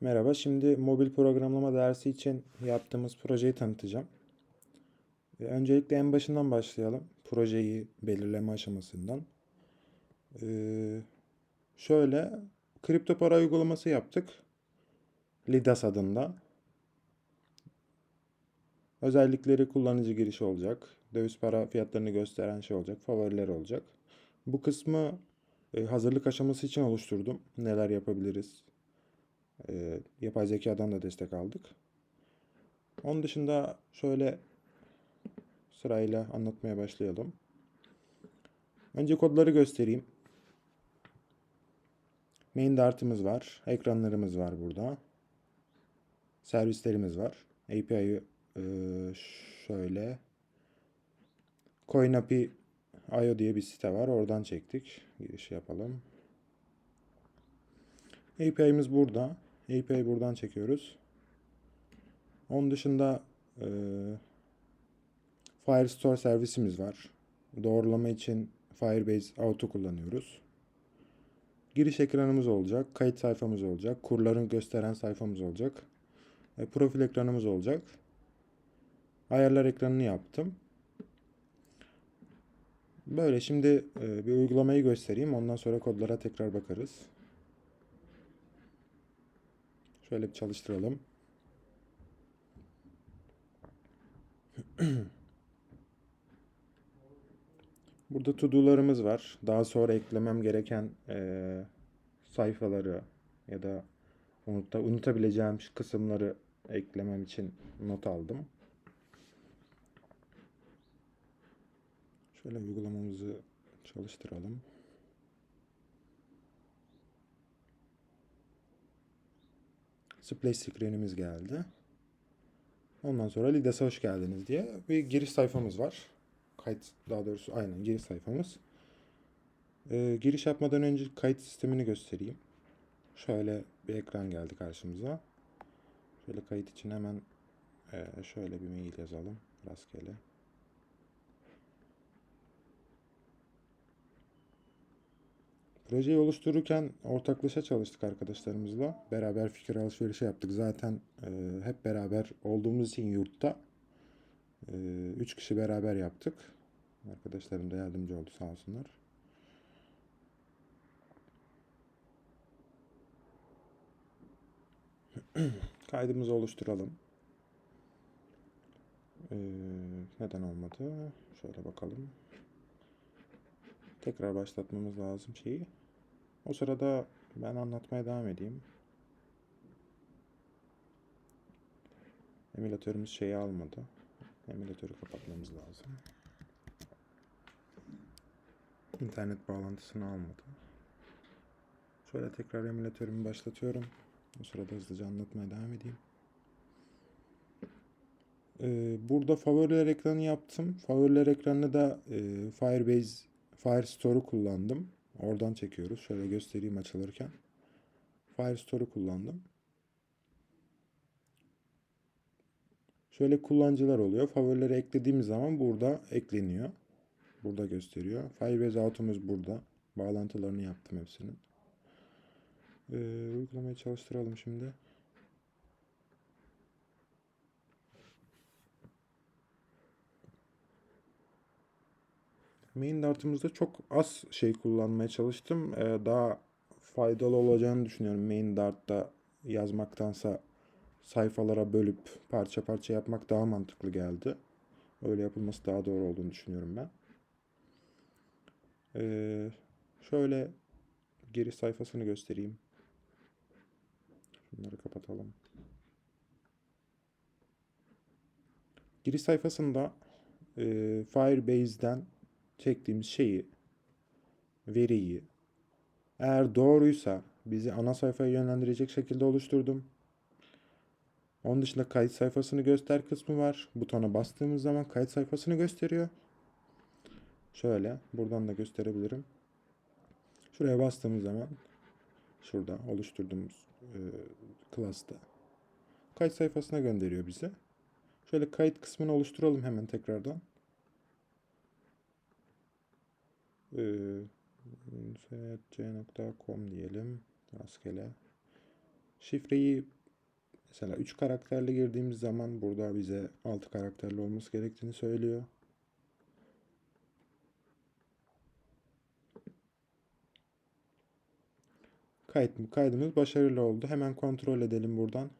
Merhaba, şimdi mobil programlama dersi için yaptığımız projeyi tanıtacağım. E, Öncelikle en başından başlayalım. Projeyi belirleme aşamasından. Ee, şöyle, kripto para uygulaması yaptık. Lidas adında. Özellikleri kullanıcı girişi olacak. Döviz para fiyatlarını gösteren şey olacak. Favoriler olacak. Bu kısmı e, hazırlık aşaması için oluşturdum. Neler yapabiliriz? E, yapay zekadan da destek aldık. Onun dışında şöyle sırayla anlatmaya başlayalım. Önce kodları göstereyim. Main dart'ımız var. Ekranlarımız var burada. Servislerimiz var. API'yi e, şöyle CoinAPI.io diye bir site var. Oradan çektik. Giriş yapalım. API'miz burada. API buradan çekiyoruz. Onun dışında e, Firestore servisimiz var. Doğrulama için Firebase Auto kullanıyoruz. Giriş ekranımız olacak. Kayıt sayfamız olacak. Kurların gösteren sayfamız olacak. E, profil ekranımız olacak. Ayarlar ekranını yaptım. Böyle şimdi e, bir uygulamayı göstereyim. Ondan sonra kodlara tekrar bakarız. Şöyle bir çalıştıralım. Burada to-do'larımız var. Daha sonra eklemem gereken eee, sayfaları ya da unuta, unutabileceğim kısımları eklemem için not aldım. Şöyle uygulamamızı çalıştıralım. Splash screen'imiz geldi. Ondan sonra Lidas'a hoş geldiniz diye bir giriş sayfamız var. Kayıt daha doğrusu aynen giriş sayfamız. Ee, giriş yapmadan önce kayıt sistemini göstereyim. Şöyle bir ekran geldi karşımıza. Şöyle kayıt için hemen e, şöyle bir mail yazalım. Rastgele. Projeyi oluştururken ortaklaşa çalıştık arkadaşlarımızla. Beraber fikir alışverişi yaptık. Zaten e, hep beraber olduğumuz için yurtta e, üç kişi beraber yaptık. Arkadaşlarım da yardımcı oldu sağ olsunlar. Kaydımızı oluşturalım. Ee, neden olmadı? Şöyle bakalım. Tekrar başlatmamız lazım şeyi. O sırada ben anlatmaya devam edeyim. Emülatörümüz şeyi almadı. Emülatörü kapatmamız lazım. İnternet bağlantısını almadı. Şöyle tekrar emülatörümü başlatıyorum. O sırada hızlıca anlatmaya devam edeyim. Ee, burada favoriler ekranı yaptım. Favoriler ekranını da e, Firebase Firestore'u kullandım. Oradan çekiyoruz. Şöyle göstereyim açılırken. Firestore'u kullandım. Şöyle kullanıcılar oluyor. Favorileri eklediğimiz zaman burada ekleniyor. Burada gösteriyor. Firebase Auto'muz burada. Bağlantılarını yaptım hepsinin. Ee, uygulamayı çalıştıralım şimdi. Main dart'ımızda çok az şey kullanmaya çalıştım. Ee, daha faydalı olacağını düşünüyorum main dart'ta yazmaktansa sayfalara bölüp parça parça yapmak daha mantıklı geldi. Öyle yapılması daha doğru olduğunu düşünüyorum ben. Ee, şöyle giriş sayfasını göstereyim. Şunları kapatalım. Giriş sayfasında e, Firebase'den çektiğimiz şeyi, veriyi eğer doğruysa bizi ana sayfaya yönlendirecek şekilde oluşturdum. Onun dışında kayıt sayfasını göster kısmı var. Butona bastığımız zaman kayıt sayfasını gösteriyor. Şöyle buradan da gösterebilirim. Şuraya bastığımız zaman şurada oluşturduğumuz e, kayıt sayfasına gönderiyor bizi. Şöyle kayıt kısmını oluşturalım hemen tekrardan. Ee, c.com diyelim rastgele. Şifreyi mesela 3 karakterli girdiğimiz zaman burada bize 6 karakterli olması gerektiğini söylüyor. Kayıt, kaydımız başarılı oldu. Hemen kontrol edelim buradan.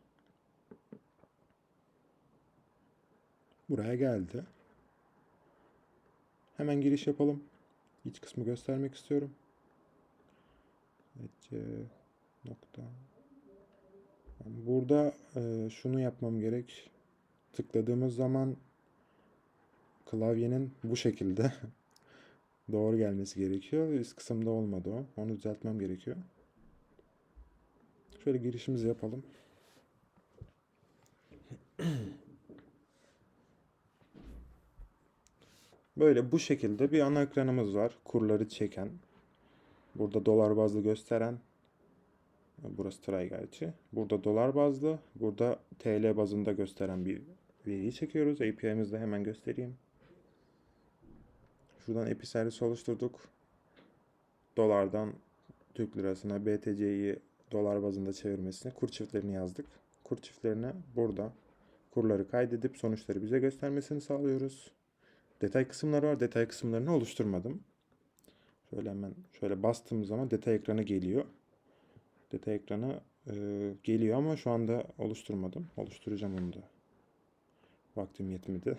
Buraya geldi. Hemen giriş yapalım. İç kısmı göstermek istiyorum. Ece nokta. Burada e, şunu yapmam gerek. Tıkladığımız zaman klavyenin bu şekilde doğru gelmesi gerekiyor. Üst kısımda olmadı o. Onu düzeltmem gerekiyor. Şöyle girişimizi yapalım. Böyle bu şekilde bir ana ekranımız var. Kurları çeken. Burada dolar bazlı gösteren. Burası try gerçi. Burada dolar bazlı. Burada TL bazında gösteren bir veriyi çekiyoruz. API'mizi de hemen göstereyim. Şuradan API servisi oluşturduk. Dolardan Türk lirasına BTC'yi dolar bazında çevirmesine kur çiftlerini yazdık. Kur çiftlerine burada kurları kaydedip sonuçları bize göstermesini sağlıyoruz. Detay kısımları var. Detay kısımlarını oluşturmadım. Şöyle hemen şöyle bastığım zaman detay ekranı geliyor. Detay ekranı e, geliyor ama şu anda oluşturmadım. Oluşturacağım onu da. Vaktim yetmedi.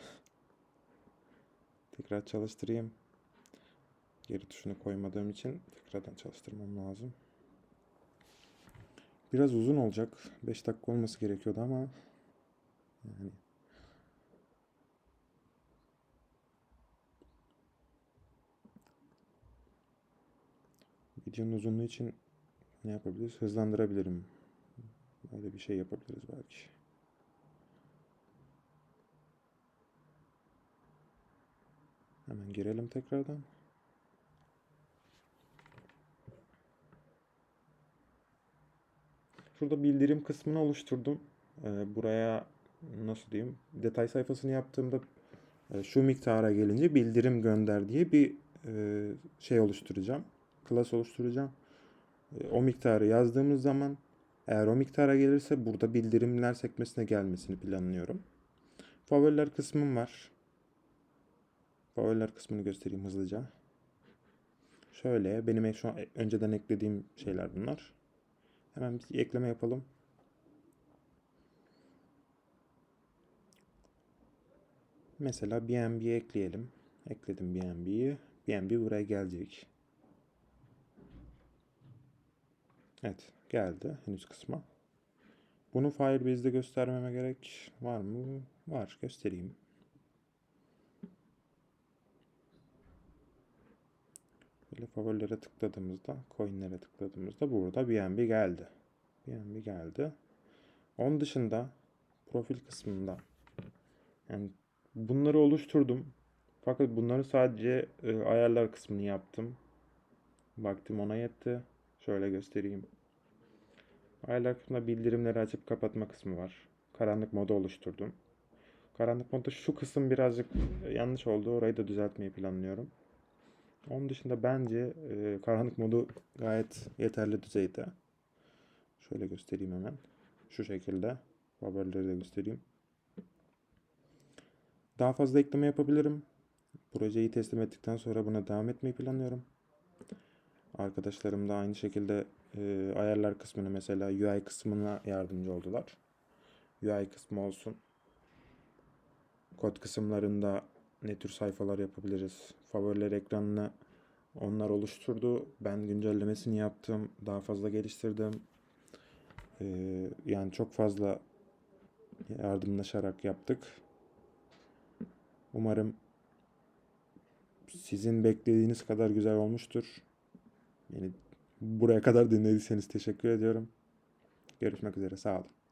Tekrar çalıştırayım. Geri tuşunu koymadığım için tekrardan çalıştırmam lazım. Biraz uzun olacak. 5 dakika olması gerekiyordu ama yani videonun uzunluğu için ne yapabiliriz? Hızlandırabilirim. Öyle bir şey yapabiliriz belki. Hemen girelim tekrardan. Şurada bildirim kısmını oluşturdum. Ee, buraya nasıl diyeyim? Detay sayfasını yaptığımda e, şu miktara gelince bildirim gönder diye bir e, şey oluşturacağım. Class oluşturacağım. E, o miktarı yazdığımız zaman eğer o miktara gelirse burada bildirimler sekmesine gelmesini planlıyorum. Favoriler kısmım var. Favoriler kısmını göstereyim hızlıca. Şöyle benim şu an önceden eklediğim şeyler bunlar. Hemen bir ekleme yapalım. Mesela BNB ekleyelim. Ekledim BNB'yi. BNB buraya gelecek. Evet geldi henüz kısma. Bunu Firebase'de göstermeme gerek var mı? Var göstereyim. Böyle favorilere tıkladığımızda, coinlere tıkladığımızda burada BNB geldi. BNB geldi. Onun dışında profil kısmında yani bunları oluşturdum. Fakat bunları sadece e, ayarlar kısmını yaptım. Vaktim ona yetti. Şöyle göstereyim. Ayarlar kısmında bildirimleri açıp kapatma kısmı var. Karanlık modu oluşturdum. Karanlık modda şu kısım birazcık yanlış oldu. Orayı da düzeltmeyi planlıyorum. Onun dışında bence e, karanlık modu gayet yeterli düzeyde. Şöyle göstereyim hemen. Şu şekilde. Haberleri de göstereyim. Daha fazla ekleme yapabilirim. Projeyi teslim ettikten sonra buna devam etmeyi planlıyorum. Arkadaşlarım da aynı şekilde e, ayarlar kısmını mesela UI kısmına yardımcı oldular. UI kısmı olsun. Kod kısımlarında ne tür sayfalar yapabiliriz? Favoriler ekranını onlar oluşturdu. Ben güncellemesini yaptım. Daha fazla geliştirdim. Ee, yani çok fazla yardımlaşarak yaptık. Umarım sizin beklediğiniz kadar güzel olmuştur. Yani buraya kadar dinlediyseniz teşekkür ediyorum. Görüşmek üzere. Sağ olun.